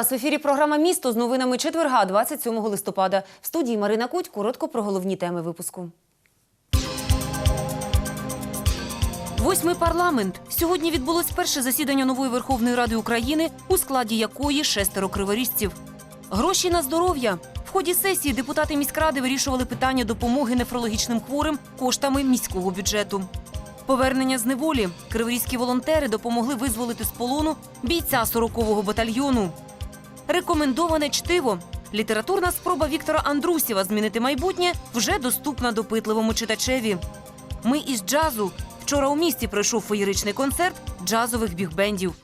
вас в ефірі програма Місто з новинами четверга, 27 листопада. В студії Марина Куть. Коротко про головні теми випуску. Восьмий парламент. Сьогодні відбулось перше засідання нової Верховної Ради України, у складі якої шестеро криворіжців. Гроші на здоров'я. В ході сесії депутати міськради вирішували питання допомоги нефрологічним хворим коштами міського бюджету. Повернення з неволі. Криворізькі волонтери допомогли визволити з полону бійця 40-го батальйону. Рекомендоване чтиво. Літературна спроба Віктора Андрусєва змінити майбутнє вже доступна допитливому читачеві. Ми із джазу. Вчора у місті пройшов феєричний концерт джазових бігбендів.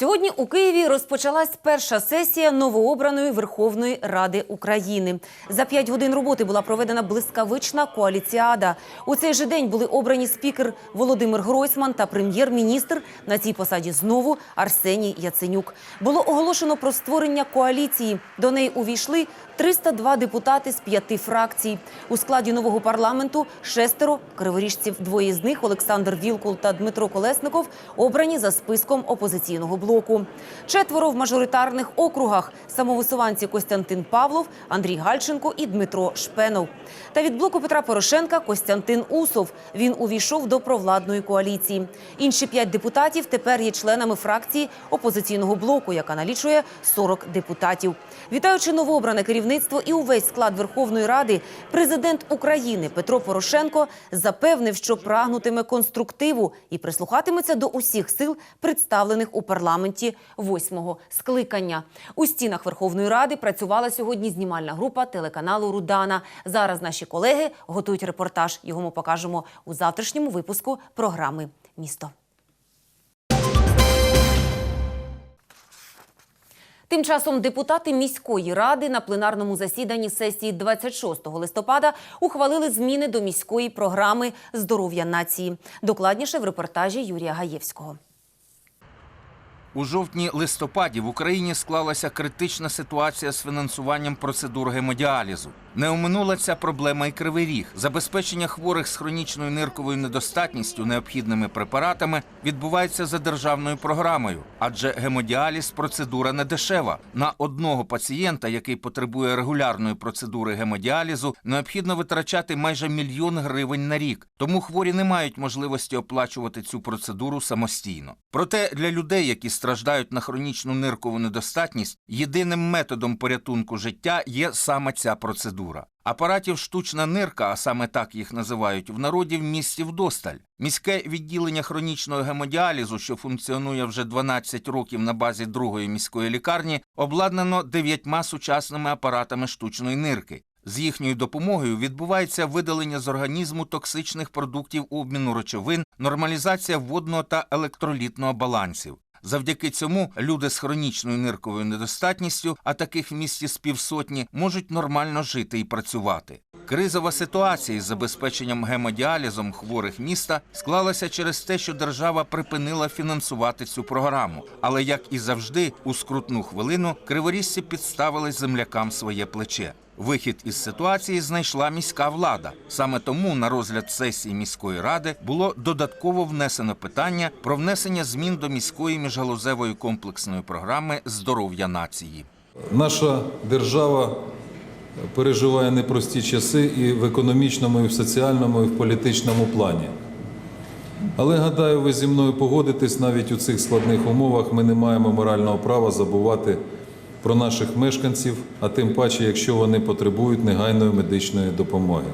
Сьогодні у Києві розпочалась перша сесія новообраної Верховної Ради України. За п'ять годин роботи була проведена блискавична коаліціада. У цей же день були обрані спікер Володимир Гройсман та прем'єр-міністр на цій посаді знову Арсеній Яценюк. Було оголошено про створення коаліції. До неї увійшли 302 депутати з п'яти фракцій. У складі нового парламенту шестеро криворіжців. Двоє з них Олександр Вілкул та Дмитро Колесников обрані за списком опозиційного блоку. Четверо в мажоритарних округах самовисуванці Костянтин Павлов, Андрій Гальченко і Дмитро Шпенов. Та від блоку Петра Порошенка Костянтин Усов. Він увійшов до провладної коаліції. Інші п'ять депутатів тепер є членами фракції опозиційного блоку, яка налічує 40 депутатів. Вітаючи новообране керівництво і увесь склад Верховної Ради, президент України Петро Порошенко запевнив, що прагнутиме конструктиву і прислухатиметься до усіх сил, представлених у парламенті восьмого скликання. У стінах Верховної Ради працювала сьогодні знімальна група телеканалу Рудана. Зараз наші колеги готують репортаж. Його ми покажемо у завтрашньому випуску програми Місто. Тим часом депутати міської ради на пленарному засіданні сесії 26 листопада ухвалили зміни до міської програми здоров'я нації. Докладніше в репортажі Юрія Гаєвського. У жовтні-листопаді в Україні склалася критична ситуація з фінансуванням процедур гемодіалізу. Не оминула ця проблема і кривий ріг. Забезпечення хворих з хронічною нирковою недостатністю необхідними препаратами відбувається за державною програмою, адже гемодіаліз процедура не дешева. На одного пацієнта, який потребує регулярної процедури гемодіалізу, необхідно витрачати майже мільйон гривень на рік. Тому хворі не мають можливості оплачувати цю процедуру самостійно. Проте для людей, які страждають на хронічну ниркову недостатність, єдиним методом порятунку життя є саме ця процедура. Апаратів штучна нирка, а саме так їх називають в народі в місті вдосталь. Міське відділення хронічного гемодіалізу, що функціонує вже 12 років на базі другої міської лікарні, обладнано дев'ятьма сучасними апаратами штучної нирки. З їхньою допомогою відбувається видалення з організму токсичних продуктів обміну речовин, нормалізація водного та електролітного балансів. Завдяки цьому люди з хронічною нирковою недостатністю, а таких в місті з півсотні, можуть нормально жити і працювати. Кризова ситуація із забезпеченням гемодіалізом хворих міста склалася через те, що держава припинила фінансувати цю програму. Але як і завжди, у скрутну хвилину криворізці підставили землякам своє плече. Вихід із ситуації знайшла міська влада. Саме тому на розгляд сесії міської ради було додатково внесено питання про внесення змін до міської міжгалузевої комплексної програми здоров'я нації. Наша держава переживає непрості часи і в економічному, і в соціальному, і в політичному плані. Але гадаю, ви зі мною погодитесь навіть у цих складних умовах. Ми не маємо морального права забувати про наших мешканців, а тим паче, якщо вони потребують негайної медичної допомоги.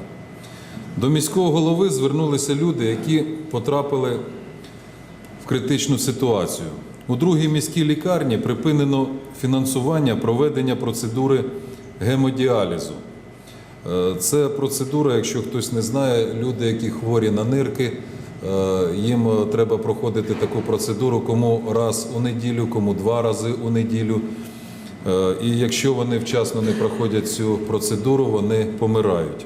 До міського голови звернулися люди, які потрапили в критичну ситуацію. У другій міській лікарні припинено фінансування проведення процедури гемодіалізу. Е, Це процедура, якщо хтось не знає, люди, які хворі на нирки, е, їм е, треба проходити таку процедуру кому раз у неділю, кому два рази у неділю. Е, І якщо вони вчасно не проходять цю процедуру, вони помирають.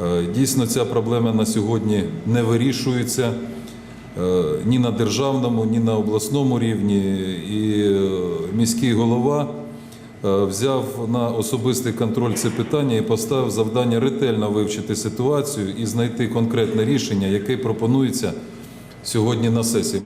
Е, Дійсно, ця проблема на сьогодні не вирішується е, ні на державному, ні на обласному рівні. І міський голова взяв на особистий контроль це питання і поставив завдання ретельно вивчити ситуацію і знайти конкретне рішення, яке пропонується сьогодні на сесії.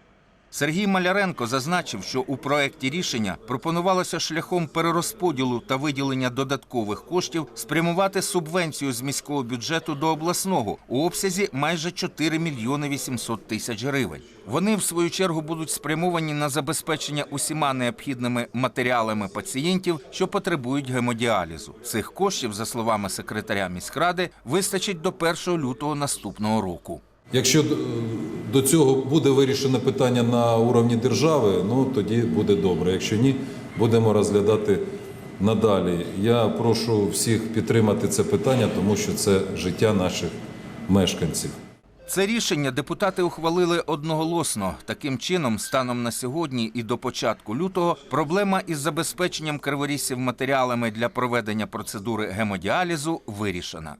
Сергій Маляренко зазначив, що у проекті рішення пропонувалося шляхом перерозподілу та виділення додаткових коштів спрямувати субвенцію з міського бюджету до обласного у обсязі майже 4 мільйони 800 тисяч гривень. Вони, в свою чергу, будуть спрямовані на забезпечення усіма необхідними матеріалами пацієнтів, що потребують гемодіалізу. Цих коштів, за словами секретаря міськради, вистачить до 1 лютого наступного року. Якщо до цього буде вирішено питання на уровні держави, ну тоді буде добре. Якщо ні, будемо розглядати надалі. Я прошу всіх підтримати це питання, тому що це життя наших мешканців. Це рішення депутати ухвалили одноголосно. Таким чином, станом на сьогодні і до початку лютого, проблема із забезпеченням криворісів матеріалами для проведення процедури гемодіалізу вирішена.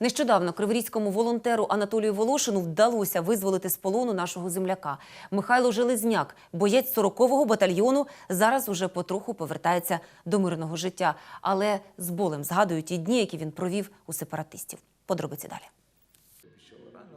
Нещодавно криворізькому волонтеру Анатолію Волошину вдалося визволити з полону нашого земляка. Михайло Железняк, боєць 40-го батальйону, зараз уже потроху повертається до мирного життя, але з болем згадують ті дні, які він провів у сепаратистів. Подробиці далі.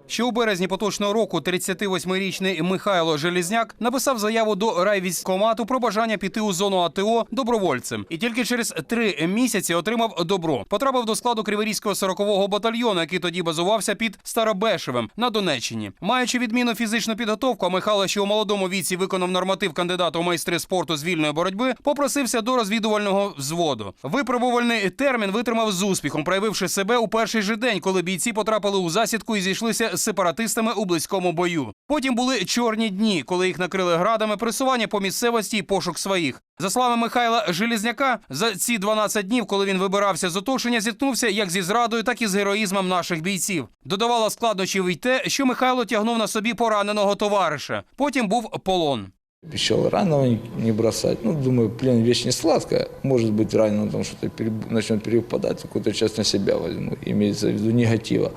Ще у березні поточного року 38-річний Михайло Желізняк написав заяву до райвійськкомату про бажання піти у зону АТО добровольцем. І тільки через три місяці отримав добро. Потрапив до складу Криворізького 40-го батальйону, який тоді базувався під Старобешевим на Донеччині. Маючи відмінну фізичну підготовку, Михайло, що у молодому віці виконав норматив кандидата у майстри спорту з вільної боротьби, попросився до розвідувального взводу. Випробувальний термін витримав з успіхом, проявивши себе у перший же день, коли бійці потрапили у засідку і зійшлися сепаратистами у близькому бою. Потім були чорні дні, коли їх накрили градами, пресування по місцевості і пошук своїх. За словами Михайла Желізняка, за ці 12 днів, коли він вибирався з оточення, зіткнувся як зі зрадою, так і з героїзмом наших бійців. Додавало складнощів й те, що Михайло тягнув на собі пораненого товариша. Потім був полон. Обещал раненого не- бросать. Ну, думаю, плен вещь не сладкая. Может быть, раненый там что-то переб- начнет перепадать, какую-то на себя возьму. Имеется в виду негатива.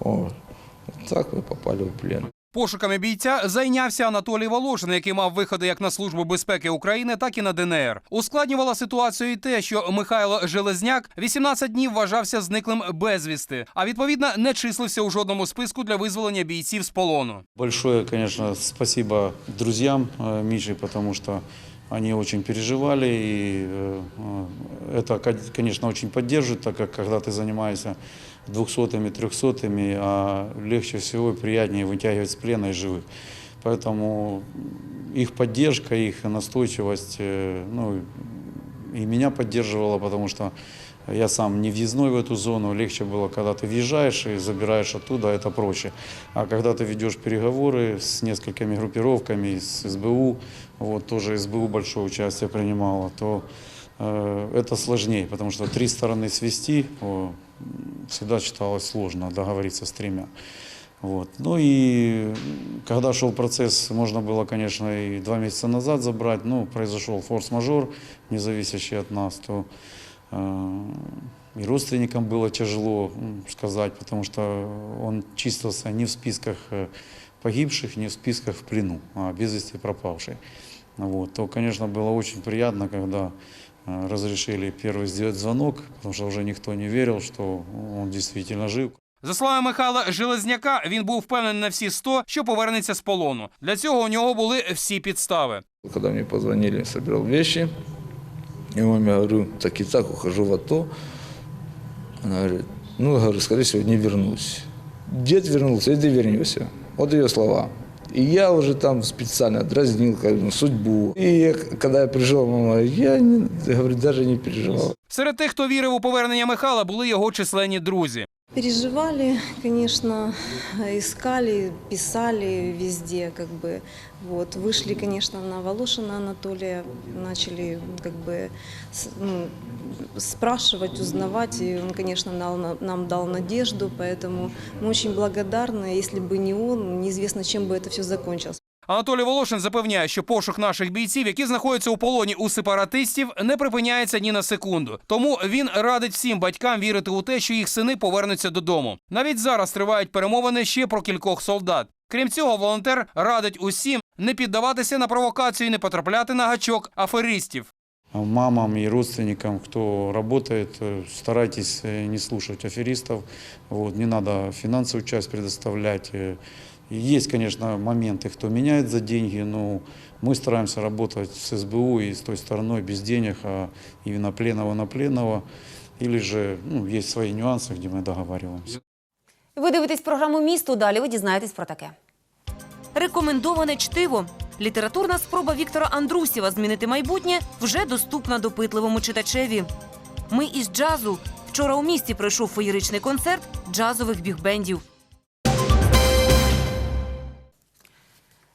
Вот. Вот так мы попали в плен. Пошуками бійця зайнявся Анатолій Волошин, який мав виходи як на службу безпеки України, так і на ДНР. Ускладнювало ситуацію і те, що Михайло Железняк 18 днів вважався зниклим безвісти, а відповідно не числився у жодному списку для визволення бійців з полону. Большое, конечно, спасибо друзьям э, Миши, потому что они очень переживали, и э, э, это, ко- конечно, очень поддерживает, так как когда ты занимаешься двухсотыми, трехсотыми, а легче всего и приятнее вытягивать с плена и живых. Поэтому их поддержка, их настойчивость, э, ну, и меня поддерживала, потому что я сам не въездной в эту зону, легче было, когда ты въезжаешь и забираешь оттуда, это проще. А когда ты ведешь переговоры с несколькими группировками, с СБУ, вот тоже СБУ большое участие принимало, то э, это сложнее, потому что три стороны свести о, всегда считалось сложно договориться с тремя. Вот. Ну и когда шел процесс, можно было, конечно, и два месяца назад забрать, но произошел форс-мажор, не зависящий от нас, то э, и родственникам было тяжело м, сказать, потому что он числился не в списках э, погибших, не в списках в плену, а без вести пропавший. Вот. То, конечно, было очень приятно, когда э, разрешили первый сделать звонок, потому что уже никто не верил, что он действительно жив. За словами Михайла Железняка, він був впевнений на всі 100, що повернеться з полону. Для цього у нього були всі підстави. Когда мне позвонили, собирал вещи. И он я говорю, так и так ухожу в АТО. Она говорит, ну, говорю, скорее всего, не вернусь. Дед вернулся, и ты вернешься. Вот ее слова. И я уже там специально дразнил как бы, судьбу. И когда я пришел, мама, я не, говорю, даже не переживал. Серед тих, хто вірив у повернення Михайла, були його численні друзі. Переживали, конечно, искали, писали везде, как бы, вот, вышли, конечно, на Волошина Анатолия, начали, как бы, ну, спрашивать, узнавать, и он, конечно, дал на- нам дал надежду, поэтому мы очень благодарны, если бы не он, неизвестно, чем бы это все закончилось. Анатолій Волошин запевняє, що пошук наших бійців, які знаходяться у полоні у сепаратистів, не припиняється ні на секунду. Тому він радить всім батькам вірити у те, що їх сини повернуться додому. Навіть зараз тривають перемовини ще про кількох солдат. Крім цього, волонтер радить усім не піддаватися на провокацію і не потрапляти на гачок аферистів. э, мамам и родственникам, кто работает, э, старайтесь э, не слушать аферистов, вот, не надо финансовую часть предоставлять. э. И Есть, конечно, моменты, кто меняет за деньги, но мы стараемся работать с СБУ и с той стороной без денег, а именно пленного на пленного. Или же ну, есть свои нюансы, где мы договариваемся. Ви дивитесь програму Місто. Далі ви дізнаєтесь про таке. Рекомендоване чтиво. Літературна спроба Віктора Андрусєва змінити майбутнє вже доступна допитливому читачеві. Ми із джазу. Вчора у місті пройшов феєричний концерт джазових бігбендів.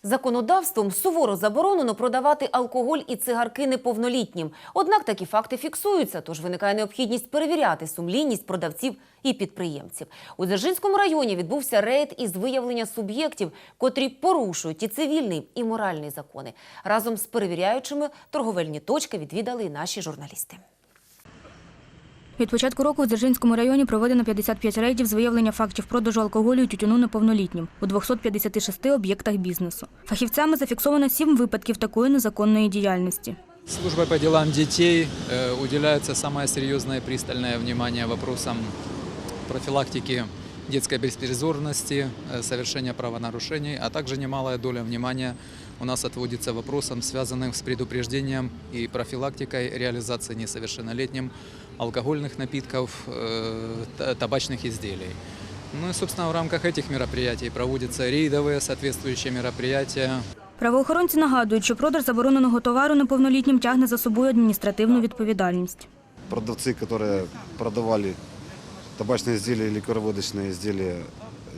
Законодавством суворо заборонено продавати алкоголь і цигарки неповнолітнім. Однак такі факти фіксуються, тож виникає необхідність перевіряти сумлінність продавців і підприємців. У Дзержинському районі відбувся рейд із виявлення суб'єктів, котрі порушують і цивільний, і моральний закони. Разом з перевіряючими торговельні точки відвідали і наші журналісти. Від початку року у Дзержинському районі проведено 55 рейдів з виявлення фактів продажу алкоголю і тютюну неповнолітнім у 256 об'єктах бізнесу. Фахівцями зафіксовано сім випадків такої незаконної діяльності. Службой по делам детей э, уделяется самое серьезное и пристальное внимание вопросам профилактики детской беспризорности, э, совершения правонарушений, а также немалая доля внимания у нас отводится вопросам, связанным с предупреждением и профилактикой реализации несовершеннолетним алкогольных напитков, э, та- табачных изделий. Ну и, собственно, в рамках этих мероприятий проводятся рейдовые соответствующие мероприятия, Правоохоронці нагадують, що продаж забороненого товару неповнолітнім тягне за собою адміністративну відповідальність. продавцы, которые продавали табачные изделия или ликероводочные изделия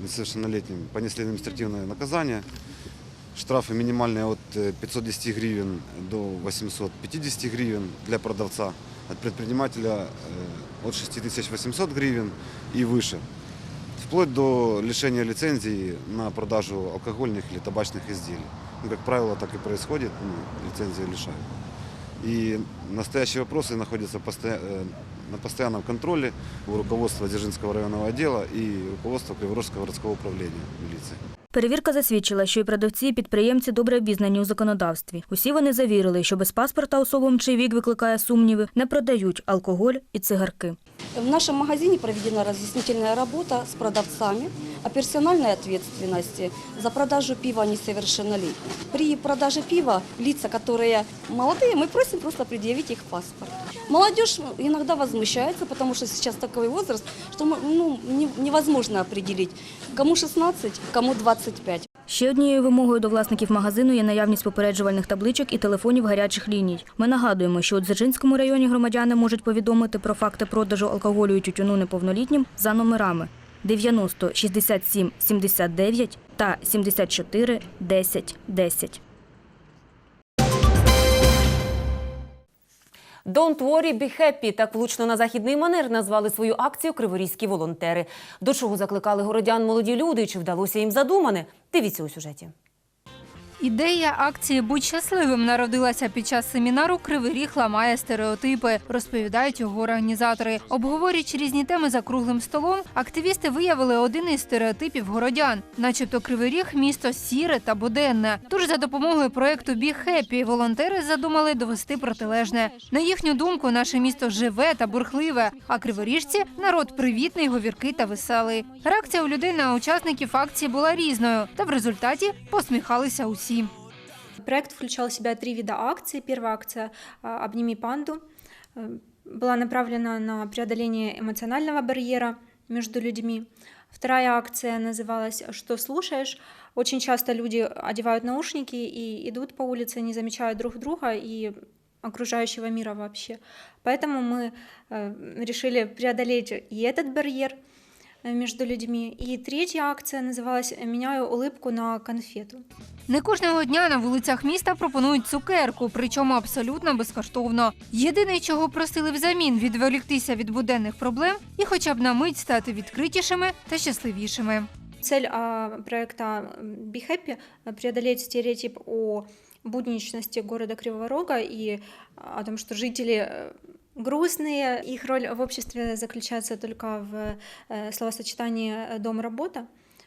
несовершеннолетним, понесли административное наказание. Штрафы минимальные от э, 510 гривен до 850 гривен для продавца, от предпринимателя э, от 6800 гривен и выше. Вплоть до лишения лицензии на продажу алкогольных или табачных изделий. Ну, как правило, так и происходит, ну, лицензии лишают. И настоящие вопросы находятся постоя- э, на постоянном контроле у руководства Дзержинского районного отдела и руководства Криворожского городского управления милиции. Перевірка засвідчила, що і продавці, і підприємці добре обізнані у законодавстві. Усі вони завірили, що без паспорта особам, чий вік викликає сумніви, не продають алкоголь і цигарки. В нашем магазине проведена разъяснительная работа с продавцами о персональной ответственности за продажу пива несовершеннолетним. При продаже пива лица, которые молодые, мы просим просто предъявить их паспорт. Молодежь иногда возмущается, потому что сейчас такой возраст, что мы, ну, не- невозможно определить, кому 16, кому 25. Ще однією вимогою до власників магазину є наявність попереджувальних табличок і телефонів гарячих ліній. Ми нагадуємо, що у Дзержинському районі громадяни можуть повідомити про факти продажу алкоголю і тютюну неповнолітнім за номерами 90 67 79 та 74 10 10. Don't worry, be happy. Так влучно на західний манер назвали свою акцію криворізькі волонтери. До чого закликали городян молоді люди? і Чи вдалося їм задумане? Дивіться у сюжеті. Ідея акції Будь щасливим народилася під час семінару Кривий Ріг ламає стереотипи, розповідають його організатори. Обговорюючи різні теми за круглим столом, активісти виявили один із стереотипів городян, начебто Кривий Ріг місто сіре та буденне. Тож за допомогою проекту Бі Хеппі волонтери задумали довести протилежне. На їхню думку, наше місто живе та бурхливе, а криворіжці народ привітний, говіркий та веселий. Реакція у людей на учасників акції була різною, та в результаті посміхалися усі. Проект включал в себя три вида акций. Первая акция а, «Обними панду» э, была направлена на преодоление эмоционального барьера между людьми. Вторая акция называлась «Что слушаешь?». Очень часто люди одевают наушники и идут по улице, не замечают друг друга и окружающего мира вообще. Поэтому мы э, решили преодолеть и этот барьер между людьми. И третья акция называлась «Меняю улыбку на конфету». Не кожного дня на вулицях міста пропонують цукерку, причому абсолютно безкоштовно. Єдине, чого просили взамін відволіктися від буденних проблем і хоча б на мить стати відкритішими та щасливішими. Цель а, проекта Be Happy – преодолеть стереотип о будничности города Кривого Рога и о том, что жители э, грустные. Их роль в обществе заключается только в э, словосочетании «дом-работа».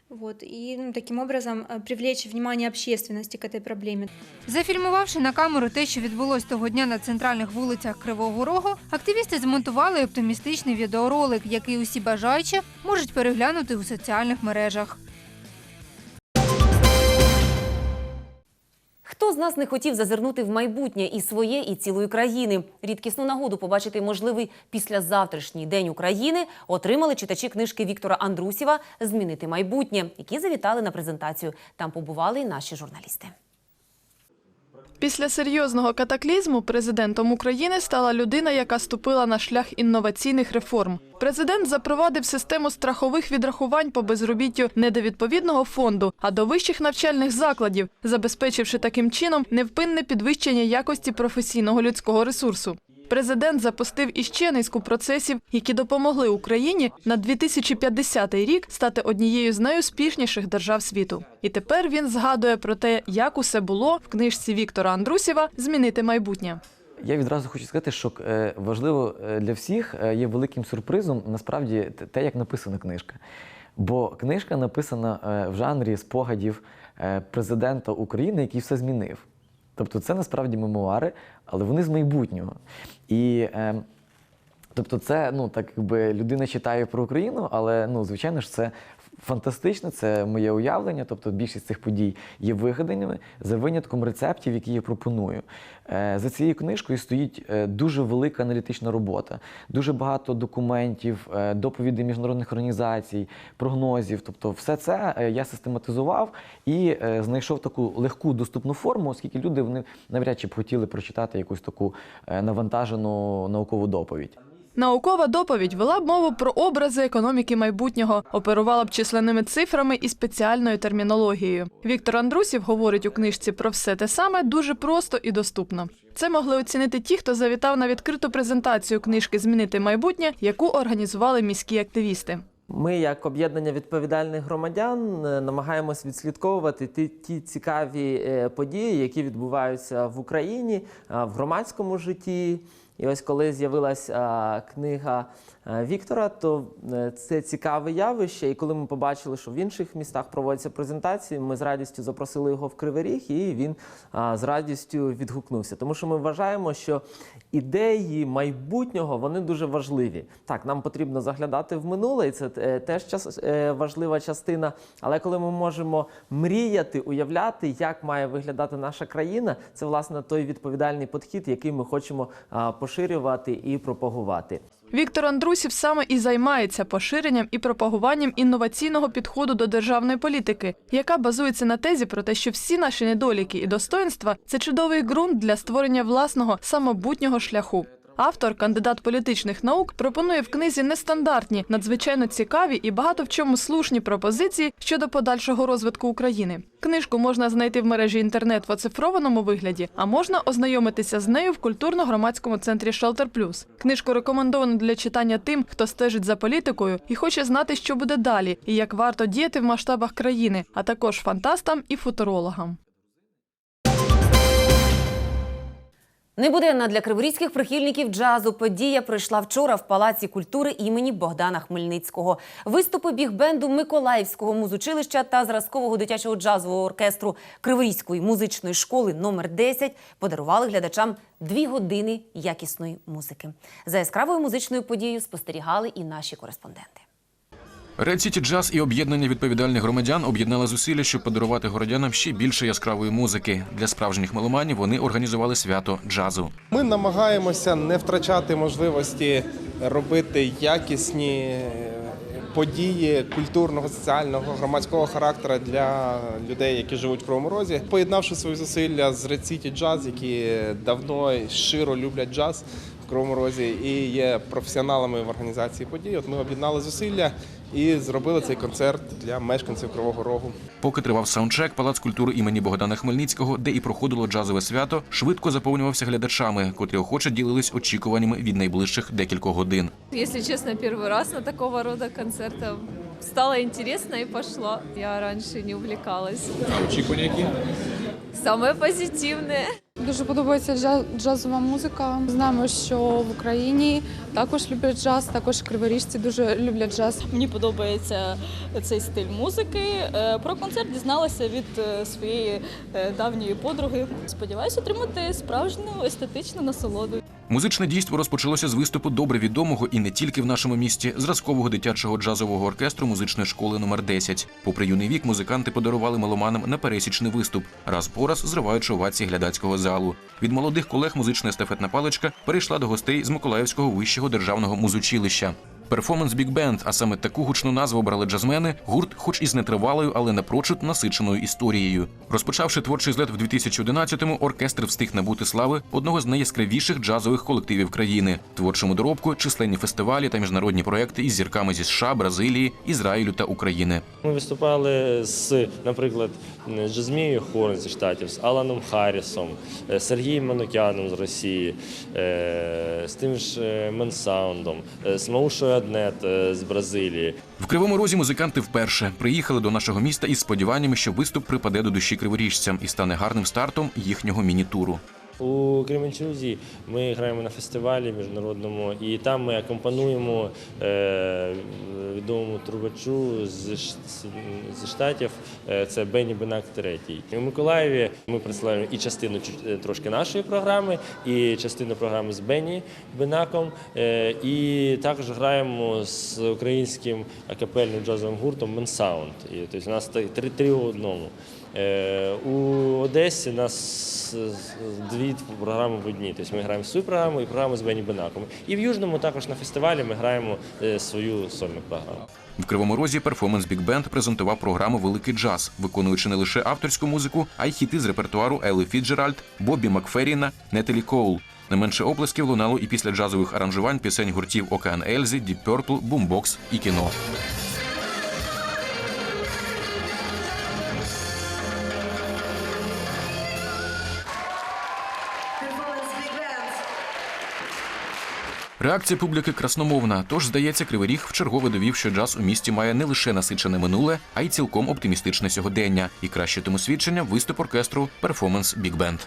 вот, и ну, таким образом э, привлечь внимание общественности к этой проблеме. Зафільмувавши на камеру те, що відбулось того дня на центральних вулицях Кривого Рогу, активісти змонтували оптимістичний відеоролик, який усі бажаючі можуть переглянути у соціальних мережах. Хто з нас не хотів зазирнути в майбутнє і своє, і цілої країни? Рідкісну нагоду побачити можливий післязавтрашній день України отримали читачі книжки Віктора Андрусєва Змінити майбутнє, які завітали на презентацію. Там побували і наші журналісти. Після серйозного катаклізму президентом України стала людина, яка ступила на шлях інноваційних реформ. Президент запровадив систему страхових відрахувань по безробіттю не до відповідного фонду, а до вищих навчальних закладів, забезпечивши таким чином невпинне підвищення якості професійного людського ресурсу. Президент запустив іще низку процесів, які допомогли Україні на 2050 рік стати однією з найуспішніших держав світу. І тепер він згадує про те, як усе було в книжці Віктора Андрусєва Змінити майбутнє. Я відразу хочу сказати, що е, важливо е, для всіх е, є великим сюрпризом насправді те- як написана книжка. Бо книжка написана в жанрі спогадів президента України, який все змінив. Тобто це насправді мемуари, але вони з майбутнього. І е, Тобто, це ну так якби людина читає про Україну, але ну звичайно ж це фантастично, це моє уявлення. Тобто більшість цих подій є вигаданими за винятком рецептів, які я пропоную. Е, За цією книжкою стоїть е, дуже велика аналітична робота, дуже багато документів, е, доповідей міжнародних організацій, прогнозів. Тобто, все це я систематизував і знайшов таку легку доступну форму, оскільки люди вони навряд чи б хотіли прочитати якусь таку навантажену наукову доповідь. Наукова доповідь вела б мову про образи економіки майбутнього, оперувала б численними цифрами і спеціальною термінологією. Віктор Андрусів говорить у книжці про все те саме дуже просто і доступно. Це могли оцінити ті, хто завітав на відкриту презентацію книжки Змінити майбутнє, яку організували міські активісти. Ми, як об'єднання відповідальних громадян, е, намагаємось відслідковувати ті, ті цікаві е, події, які відбуваються в Україні, в громадському житті. І ось коли з'явилася книга Віктора, то е, це цікаве явище. І коли ми побачили, що в інших містах проводяться презентації, ми з радістю запросили його в Кривий Ріг, і він з радістю відгукнувся. Тому що ми вважаємо, що ідеї майбутнього вони дуже важливі. Так, нам потрібно заглядати в минуле, і це е, теж час, е, важлива частина. Але коли ми можемо мріяти, уявляти, як має виглядати наша країна, це власне той відповідальний підхід, який ми хочемо поширювати і пропагувати. Віктор Андрусів саме і займається поширенням і пропагуванням інноваційного підходу до державної політики, яка базується на тезі про те, що всі наші недоліки і достоинства це чудовий ґрунт для створення власного самобутнього шляху. Автор, кандидат політичних наук, пропонує в книзі нестандартні, надзвичайно цікаві і багато в чому слушні пропозиції щодо подальшого розвитку України. Книжку можна знайти в мережі інтернет в оцифрованому вигляді, а можна ознайомитися з нею в культурно-громадському центрі Шелтер Плюс. Книжку рекомендовано для читання тим, хто стежить за політикою і хоче знати, що буде далі, і як варто діяти в масштабах країни, а також фантастам і футурологам. Небуденна для криворізьких прихильників джазу подія пройшла вчора в Палаці культури імені Богдана Хмельницького. Виступи біг-бенду Миколаївського музучилища та зразкового дитячого джазового оркестру Криворізької музичної школи номер 10 подарували глядачам дві години якісної музики. За яскравою музичною подією спостерігали і наші кореспонденти. Red City Jazz і об'єднання відповідальних громадян об'єднали зусилля, щоб подарувати городянам ще більше яскравої музики. Для справжніх меломанів вони організували свято джазу. Ми намагаємося не втрачати можливості робити якісні е, події культурного, соціального, громадського характеру для людей, які живуть в Кривому Розі, поєднавши свої зусилля з Red City Jazz, які давно і щиро люблять джаз в Кривому Розі і є професіоналами в організації подій. От ми об'єднали зусилля і зробили цей концерт для мешканців Кривого Рогу. Поки тривав саундчек, палац культури імені Богдана Хмельницького, де і проходило джазове свято, швидко заповнювався глядачами, котрі охоче ділились очікуваннями від найближчих декількох годин. Если честно, первый раз на такого рода концертах. Стало интересно и пошло. Я раньше не увлекалась. А очікування які? Самое позитивне. Дуже подобається джазова музика. Знаємо, що в Україні також люблять джаз, також криворіжці дуже люблять джаз. Мені подобається цей стиль музики. Е, Про концерт дізналася від е, своєї е, давньої подруги. Сподіваюся отримати справжню естетичну насолоду. Музичне дійство розпочалося з виступу добре відомого і не тільки в нашому місті зразкового дитячого джазового оркестру музичної школи номер 10 Попри юний вік, музиканти подарували меломанам непересічний виступ, раз по раз зриваючи овації глядацького залу. Від молодих колег музична естафетна паличка перейшла до гостей з Миколаївського вищого державного музучилища. Перформанс Big Band, а саме таку гучну назву обрали джазмени, гурт, хоч і з нетривалою, але напрочуд насиченою історією. Розпочавши творчий злет в 2011-му, оркестр встиг набути слави одного з найяскравіших джазових колективів країни. Творчому доробку численні фестивалі та міжнародні проекти із зірками зі США, Бразилії, Ізраїлю та України. Ми виступали з, наприклад, Джазмією Хорн зі штатів, з Аланом Харрісом, е, Сергієм Манукяном з Росії, е, з тим ж е, Менсаундом, е, з Маушою Аднет е, з Бразилії. В Кривому Розі музиканти вперше приїхали до нашого міста із сподіваннями, що виступ припаде до душі криворіжцям і стане гарним стартом їхнього міні-туру. У Кременчузі ми граємо на фестивалі міжнародному, і там ми акомпануємо е, відомому трубачу з, штатів. е, Це Бенні Бенак третій. У Миколаєві ми представляємо і частину е, трошки нашої програми, і частину програми з Бенні Бенаком. І також граємо з українським акапельним джазовим гуртом Менсаунд. Тобто у нас три три в одному. Е, У Одесі нас е, дві програми в одній. Тобто ми граємо свою програму і програму з Бені Бенаком. І в Южному також на фестивалі ми граємо е, свою сольну програму. В Кривому Розі перформанс Big Band презентував програму Великий джаз, виконуючи не лише авторську музику, а й хіти з репертуару Елли Фіджеральд, Бобі Макферріна, Нетелі Коул. Не менше оплесків лунало і після джазових аранжувань пісень гуртів Океан Ельзи, Deep Purple, Boombox і кіно. Реакція публіки красномовна, тож, здається, Кривий Ріг вчергове довів, що джаз у місті має не лише насичене минуле, а й цілком оптимістичне сьогодення. І краще тому свідчення виступ оркестру Перформанс Big Band.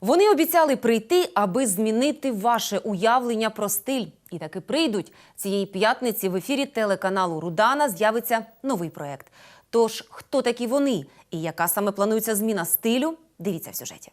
Вони обіцяли прийти, аби змінити ваше уявлення про стиль. І таки прийдуть. Цієї п'ятниці в ефірі телеканалу Рудана з'явиться новий проект. Тож, хто такі вони і яка саме планується зміна стилю, дивіться в сюжеті.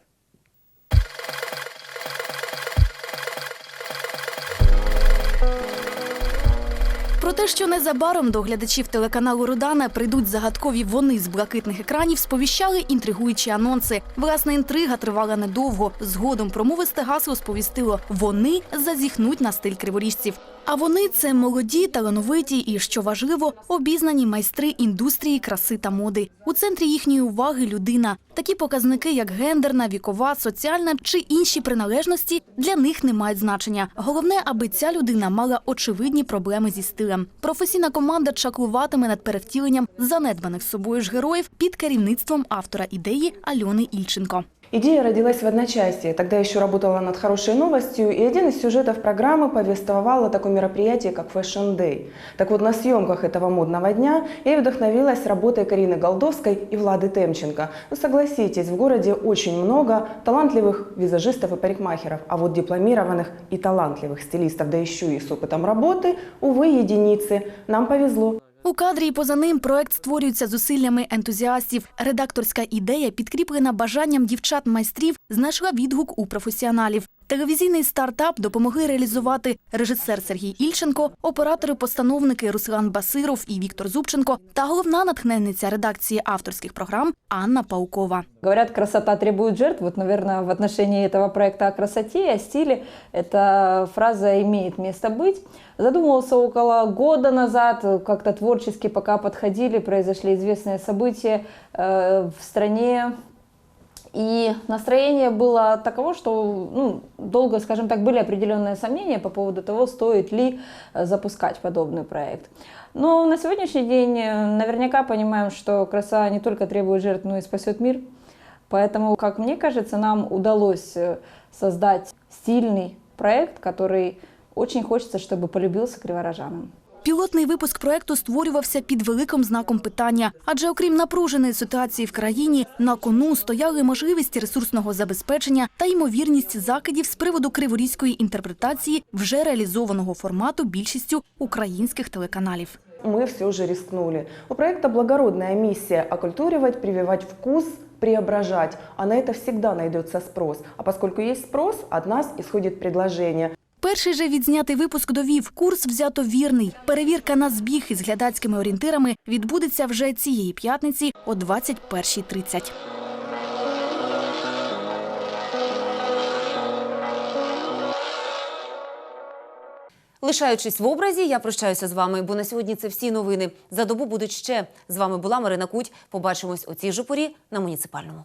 Про те, що незабаром до глядачів телеканалу Рудана прийдуть загадкові вони з блакитних екранів, сповіщали інтригуючі анонси. Власна інтрига тривала недовго. Згодом промовисте гасло сповістило вони зазіхнуть на стиль криворіжців. А вони це молоді, талановиті і, що важливо, обізнані майстри індустрії краси та моди. У центрі їхньої уваги людина. Такі показники, як гендерна, вікова, соціальна чи інші приналежності, для них не мають значення. Головне, аби ця людина мала очевидні проблеми зі стилем. Професійна команда чаклуватиме над перевтіленням занедбаних собою ж героїв під керівництвом автора ідеї Альони Ільченко. Идея родилась в одночасье. Тогда еще работала над хорошей новостью, и один из сюжетов программы повествовал о таком мероприятии, как Fashion Day. Так вот, на съемках этого модного дня я вдохновилась работой Карины Голдовской и Влады Темченко. Ну, согласитесь, в городе очень много талантливых визажистов и парикмахеров, а вот дипломированных и талантливых стилистов, да еще и с опытом работы, увы, единицы. Нам повезло. У кадрі і поза ним проект створюється зусиллями ентузіастів. Редакторська ідея, підкріплена бажанням дівчат-майстрів, знайшла відгук у професіоналів. Телевізійний стартап допомогли реалізувати режисер Сергій Ільченко, оператори-постановники Руслан Басиров і Віктор Зубченко та головна натхненниця редакції авторських програм Анна Паукова. Говорят, красота требует жертв. Вот, наверное, в отношении этого проекта о красоте и о стиле эта фраза имеет место быть. Задумывался около года назад, как-то творчески пока подходили, произошли известные события э, в стране. И настроение было таково, что ну, долго, скажем так, были определенные сомнения по поводу того, стоит ли э, запускать подобный проект. Но на сегодняшний день э, наверняка понимаем, что краса не только требует жертв, но и спасет мир. Поэтому, как мне кажется, нам удалось э, создать стильный проект, который очень хочется, чтобы полюбился криворожанам. Пілотний випуск проекту створювався під великим знаком питання, адже окрім напруженої ситуації в країні, на кону стояли можливість ресурсного забезпечення та ймовірність закидів з приводу криворізької інтерпретації вже реалізованого формату більшістю українських телеканалів. Мы все же рискнули. У проекта благородная миссия – окультуривать, прививать вкус, преображать. А на это всегда найдется спрос. А поскольку есть спрос, от нас исходит предложение. Перший же відзнятий випуск довів, курс взято вірний. Перевірка на збіг із глядацькими орієнтирами відбудеться вже цієї п'ятниці о 21.30. Лишаючись в образі, я прощаюся з вами, бо на сьогодні це всі новини. За добу будуть ще. З вами була Марина Куть. Побачимось о цій же порі на муніципальному.